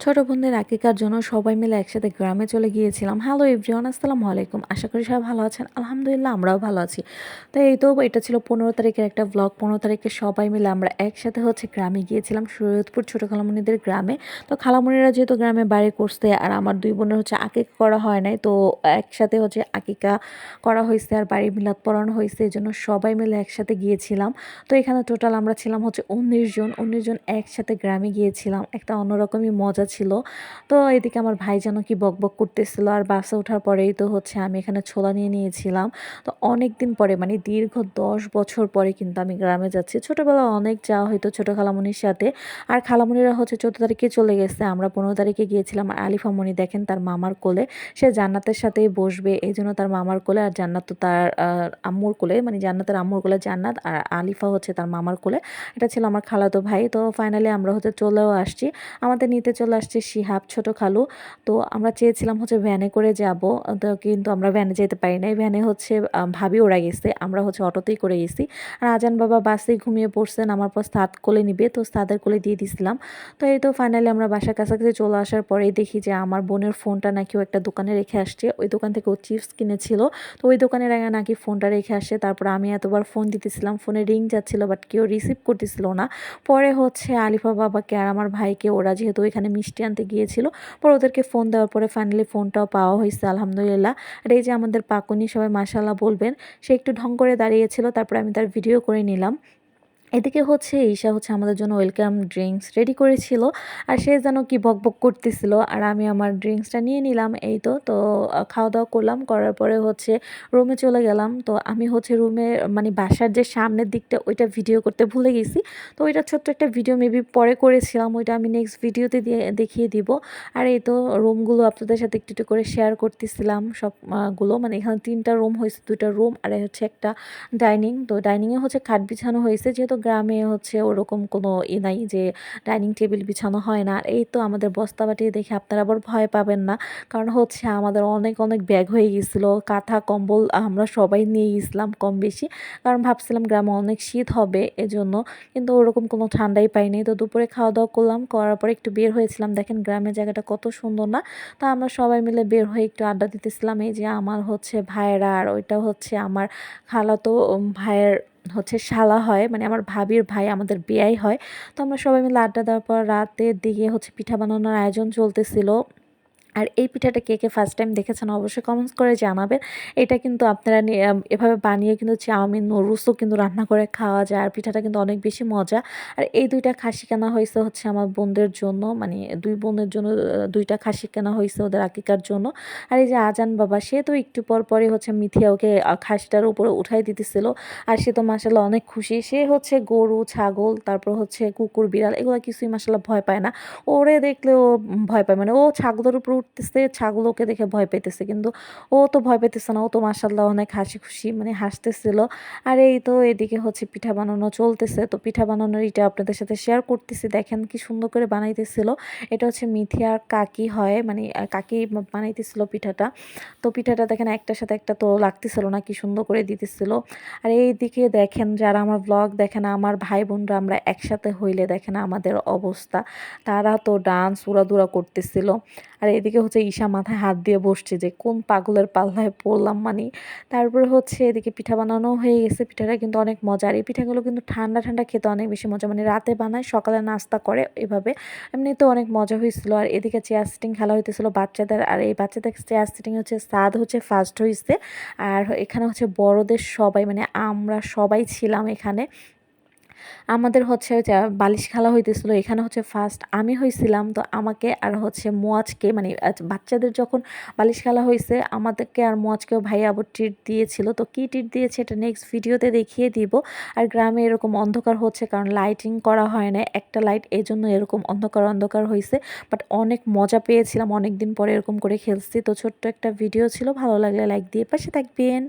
ছোট বোনদের আকিকার জন্য সবাই মিলে একসাথে গ্রামে চলে গিয়েছিলাম। হ্যালো এভরিওয়ান আসসালামু আলাইকুম। আশা করি সবাই ভালো আছেন। আলহামদুলিল্লাহ, আমরাও ভালো আছি। তো এই তো এটা ছিল পনেরো তারিখের একটা ব্লগ পনেরো তারিখে সবাই মিলে আমরা একসাথে হচ্ছে গ্রামে গিয়েছিলাম, সৈয়দপুর ছোট খালামণিদের গ্রামে। তো খালামণিরা যেহেতু গ্রামে বাড়ি করছে আর আমার দুই বোনের হচ্ছে আকিকা করা হয় নাই, তো একসাথে হচ্ছে আকিকা করা হয়েছে আর বাড়ি মিলাদ পড়ানো হয়েছে এই জন্য সবাই মিলে একসাথে গিয়েছিলাম। তো এখানে টোটাল আমরা ছিলাম হচ্ছে উনিশ জন। উনিশ জন একসাথে গ্রামে গিয়েছিলাম। একটা অন্যরকমই মজা ছিল। তো এদিকে আমার ভাই যেন কি বক বক করতেছিল। আর বাসে ওঠার পরেই তো হচ্ছে আমি এখানে ছোলা নিয়ে নিয়েছিলাম। তো অনেক দিন পরে মানে দীর্ঘ দশ বছর পরে কিন্তু আমি গ্রামে যাচ্ছি। ছোটোবেলা অনেক যাওয়া হয়তো ছোটো খালামনির সাথে। আর খালামনিরা হচ্ছে চোদ্দ তারিখে চলে গেছে। আমরা পনেরো তারিখে গিয়েছিলাম। আর আলিফামণি দেখেন তার মামার কোলে। সে জান্নাতের সাথেই বসবে। এই জন্য তার মামার কোলে আর জান্নাত তো তার আম্মুর কোলে মানে জান্নাতের আম্মুর কোলে জান্নাত। আর আলিফা হচ্ছে তার মামার কোলে। এটা ছিল আমার খালাতো ভাই। তো ফাইনালি আমরা হচ্ছে চলেও আসছি। আমাদের নিতে চলে আসছে শিহাব ছোট খালু তো আমরা চেয়েছিলাম হচ্ছে ভ্যানে করে যাব। তো কিন্তু আমরা ভ্যানে যেতে পারি নাই। ভ্যানে হচ্ছে ভাবি ওরা গেছে। আমরা হচ্ছে অটোতেই করে গেছি। আর আজান বাবা বাসে ঘুমিয়ে পড়ছেন। আমার পর স্তাদ কোলে নিবে। তো স্তাদের কোলে দিয়ে দিছিলাম। তো এই তো ফাইনালি আমরা বাসার কাছাকাছি চলে আসার পরেই দেখি যে আমার বোনের ফোনটা নাকি ও একটা দোকানে রেখে আসছে। ওই দোকান থেকে ও চিপস কিনেছিল। তো ওই দোকানের আগে নাকি ফোনটা রেখে আসছে তারপর আমি এতবার ফোন দিতেছিলাম। ফোনে রিং যাচ্ছিল বাট কেউ রিসিভ করতেছিল না। পরে হচ্ছে আলিফা বাবাকে আর আমার ভাইকে, ওরা যেহেতু ওইখানে মিষ্টি আনতে গিয়েছিল। পর ওদেরকে ফোন দেওয়ার পরে ফাইনালি ফোনটাও পাওয়া হয়েছে, আলহামদুলিল্লাহ। আর এই যে আমাদের পাকুনি সবাই মাসাল্লাহ বলবেন, সে একটু ঢং করে দাঁড়িয়েছিল, তারপরে আমি তার ভিডিও করে নিলাম। এদিকে হচ্ছে ঈশা হচ্ছে আমাদের জন্য ওয়েলকাম ড্রিঙ্কস রেডি করেছিল, আর সে যেন কি বক বক করতেছিল, আর আমি আমার ড্রিঙ্কসটা নিয়ে নিলাম এই তো তো খাওয়া দাওয়া করলাম, করার পরে হচ্ছে রুমে চলে গেলাম, তো আমি হচ্ছে রুমে মানে বাসার যে সামনের দিকটা, ওইটা ভিডিও করতে ভুলে গেছি, তো ওইটা ছোট্ট একটা ভিডিও মেবি পরে করেছিলাম, ওইটা আমি নেক্সট ভিডিওতে দিয়ে, দেখিয়ে দিব, আর এই তো রুমগুলো আপনাদের সাথে একটু একটু করে শেয়ার করতেছিলাম সবগুলো মানে এখানে তিনটা রুম হয়েছে, দুইটা রুম আর হচ্ছে একটা ডাইনিং তো ডাইনিংয়ে হচ্ছে খাট বিছানো হয়েছে, যেহেতু গ্রামে হচ্ছে ওরকম কোনো ই নাই যে ডাইনিং টেবিল বিছানো হয় না। এই তো আমাদের বস্তা বস্তাবাটি দেখে আপনারা আবার ভয় পাবেন না। কারণ হচ্ছে আমাদের অনেক অনেক ব্যাগ হয়ে গেছিল, কাঁথা, কম্বল আমরা সবাই নিয়ে গেছিলাম কম বেশি। কারণ ভাবছিলাম গ্রামে অনেক শীত হবে এজন্য, কিন্তু ওরকম কোনো ঠান্ডাই পাইনি। তো দুপুরে খাওয়া দাওয়া করলাম, করার পরে একটু বের হয়েছিলাম। দেখেন গ্রামের জায়গাটা কত সুন্দর না? তা আমরা সবাই মিলে বের হয়ে একটু আড্ডা দিতেছিলাম। এই যে আমার হচ্ছে ভাইয়েরা আর ওইটা হচ্ছে আমার খালাতো ভাইয়ের হচ্ছে শালা হয় মানে আমার ভাবির ভাই আমাদের বিয়াই হয়। তো আমরা সবাই মিলে আড্ডা দেওয়ার পর রাতের দিকে হচ্ছে পিঠা বানানোর আয়োজন চলতেছিল। আর এই পিঠাটা কে কে ফার্স্ট টাইম দেখেছেন অবশ্যই কমেন্টস করে জানাবেন। এটা কিন্তু আপনারা এভাবে বানিয়ে কিন্তু চাউমিন, নুডলসও কিন্তু রান্না করে খাওয়া যায় আর পিঠাটা কিন্তু অনেক বেশি মজা। আর এই দুইটা খাসি কেনা হয়েছে হচ্ছে আমার বোনদের জন্য মানে দুই বোনের জন্য দুইটা খাসি কেনা হয়েছে ওদের আকিকার জন্য। আর এই যে আজান বাবা, সে তো একটু পর পরে হচ্ছে মিথিয়া ওকে খাসিটার উপরে উঠাই দিতেছিল আর সে তো মাসাল্লাহ অনেক খুশি। সে হচ্ছে গরু, ছাগল, তারপর হচ্ছে কুকুর, বিড়াল, এগুলো কিছুই মাসাল্লাহ ভয় পায় না। ওরে দেখলে ও ভয় পায় মানে ও ছাগলের উপর উঠতেছে ছাগলকে দেখে ভয় পেতেছে কিন্তু ও তো ভয় পেতেছে না, ও তো মাসাল্লাহ অনেক হাসি খুশি মানে হাসতেছিল। আর এই তো এদিকে হচ্ছে পিঠা বানানো চলতেছে। তো পিঠা বানানোর এটা আপনাদের সাথে শেয়ার করতেছি। দেখেন কি সুন্দর করে বানাইতেছিল। এটা হচ্ছে মিথি আর কাকি হয় মানে কাকি বানাইতেছিল পিঠাটা। তো পিঠাটা দেখেন একটার সাথে একটা তো লাগতেছিল না, কি সুন্দর করে দিতেছিল। আর এই দিকে দেখেন যারা আমার ব্লগ দেখেন, আমার ভাই বোনরা আমরা একসাথে হইলে দেখেন আমাদের অবস্থা। তারা তো ডান্স উড়াদুরা করতেছিল। আর এদিকে হচ্ছে ঈশা মাথায় হাত দিয়ে বসছে যে, কোন পাগলের পাল্লায় পড়লাম মানে? তারপরে হচ্ছে এদিকে পিঠা বানানো হয়ে গেছে, পিঠাটা কিন্তু অনেক মজা আর এই পিঠাগুলো কিন্তু ঠান্ডা ঠান্ডা খেতে অনেক বেশি মজা মানে রাতে বানায়, সকালে নাস্তা করে এভাবে। এমনিতে অনেক মজা হয়েছিল। আর এদিকে চেয়ার সিটিং খেলা হইতেছিল বাচ্চাদের, আর এই বাচ্চাদের চেয়ার সিটিং হচ্ছে সাদ হচ্ছে ফার্স্ট হয়েছে আর এখানে হচ্ছে বড়দের সবাই মানে আমরা সবাই ছিলাম এখানে। আমাদের হচ্ছে বালিশ খেলা হইতেছিল, এখানে হচ্ছে ফার্স্ট আমি হয়েছিলাম তো আমাকে আর হচ্ছে মোয়াজকে মানে বাচ্চাদের যখন বালিশ খেলা হয়েছে আমাদেরকে আর মোয়াজকেও ভাই আবার ট্রিট দিয়েছিল। তো কী ট্রিট দিয়েছে এটা নেক্সট ভিডিওতে দেখিয়ে দিব। আর গ্রামে এরকম অন্ধকার হচ্ছে, কারণ লাইটিং করা হয় না একটা লাইট এই জন্য এরকম অন্ধকার অন্ধকার হয়েছে বাট অনেক মজা পেয়েছিলাম অনেক দিন পরে এরকম করে খেলছি। তো ছোট্ট একটা ভিডিও ছিল, ভালো লাগলে লাইক দিয়ে পাশে থাকবেন।